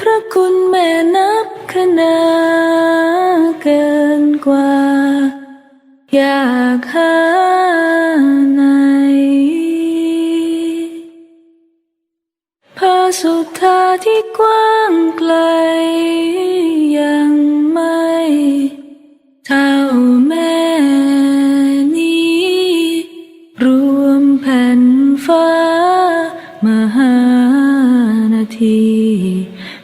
พระคุณแม่นับขนาเกินกว่า อยากหาไหนพระสุธาที่กว้างไกล ยังไม่เท่าแม่นี้ รวมแผ่นฟ้ามหานาที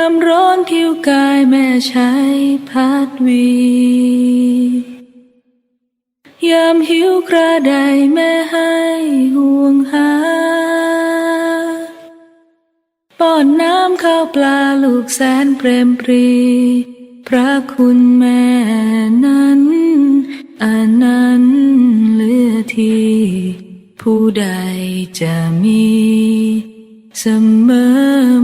ามร้อนผิวกายแม่ใช้พัดวี ยามหิวกระไดแม่ให้ห่วงหา ป้อนน้ำข้าวปลาลูกแสนเปรมปรี พระคุณแม่นั้นอันนั้นเลือที่ผู้ใดจะมี เสมอ